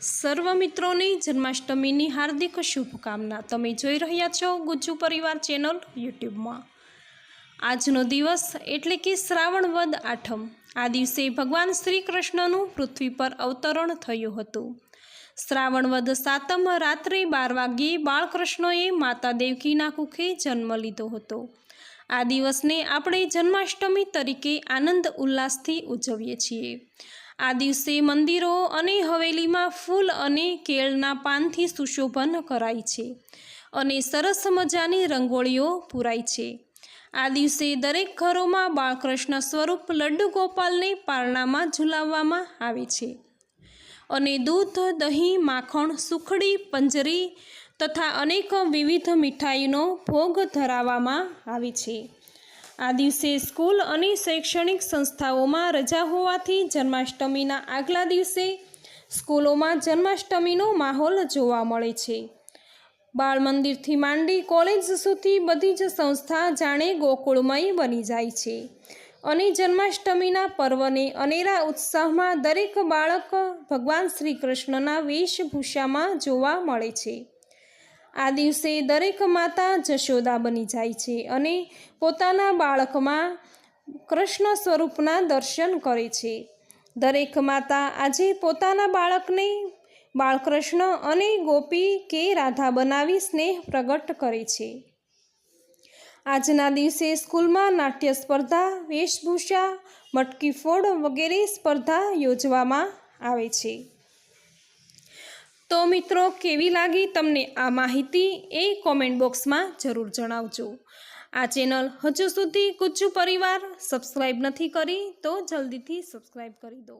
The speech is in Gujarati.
સર્વ મિત્રોની જન્માષ્ટમીની હાર્દિક શુભકામના. તમે જોઈ રહ્યા છો ગુજ્જુ પરિવાર ચેનલ યુટ્યુબમાં. આજનો દિવસ એટલે કે શ્રાવણ વદ આઠમ. આ દિવસે ભગવાન શ્રી કૃષ્ણનું પૃથ્વી પર અવતરણ થયું હતું. શ્રાવણ વદ સાતમ રાત્રે બાર વાગ્યે બાળકૃષ્ણએ માતા દેવકીના કુખે જન્મ લીધો હતો. આ દિવસને આપણે જન્માષ્ટમી તરીકે આનંદ ઉલ્લાસથી ઉજવીએ છીએ. આ દિવસે મંદિરો અને હવેલીમાં ફૂલ અને કેળના પાનથી સુશોભન કરાય છે અને સરસ મજાની રંગોળીઓ પૂરાય છે. આ દિવસે દરેક ઘરોમાં બાળકૃષ્ણ સ્વરૂપ લડ્ડુ ગોપાલને પારણામાં ઝુલાવવામાં આવે છે અને દૂધ, દહીં, માખણ, સુખડી, પંજરી તથા અનેક વિવિધ મીઠાઈનો ભોગ ધરાવવામાં આવે છે. આ દિવસે સ્કૂલ અને શૈક્ષણિક સંસ્થાઓમાં રજા હોવાથી જન્માષ્ટમીના આગલા દિવસે સ્કૂલોમાં જન્માષ્ટમીનો માહોલ જોવા મળે છે. બાળ મંદિરથી માંડી કોલેજ સુધી બધી જ સંસ્થા જાણે ગોકુળમય બની જાય છે અને જન્માષ્ટમીના પર્વને અનેરા ઉત્સાહમાં દરેક બાળક ભગવાન શ્રી કૃષ્ણના વેશભૂષામાં જોવા મળે છે. આ દિવસે દરેક માતા જશોદા બની જાય છે અને પોતાના બાળકમાં કૃષ્ણ સ્વરૂપના દર્શન કરે છે. દરેક માતા આજે પોતાના બાળકને બાળકૃષ્ણ અને ગોપી કે રાધા બનાવી સ્નેહ પ્રગટ કરે છે. આજના દિવસે સ્કૂલમાં નાટ્ય સ્પર્ધા, વેશભૂષા, મટકી ફોડ વગેરે સ્પર્ધા યોજવામાં આવે છે. તો મિત્રો, કેવી લાગી તમને આ માહિતી? એ કોમેન્ટ બોક્સમાં જરૂર જણાવજો. આ ચેનલ હજુ સુધી ગુજ્જુ પરિવાર સબસ્ક્રાઈબ નથી કરી તો જલ્દીથી સબસ્ક્રાઈબ કરી દો.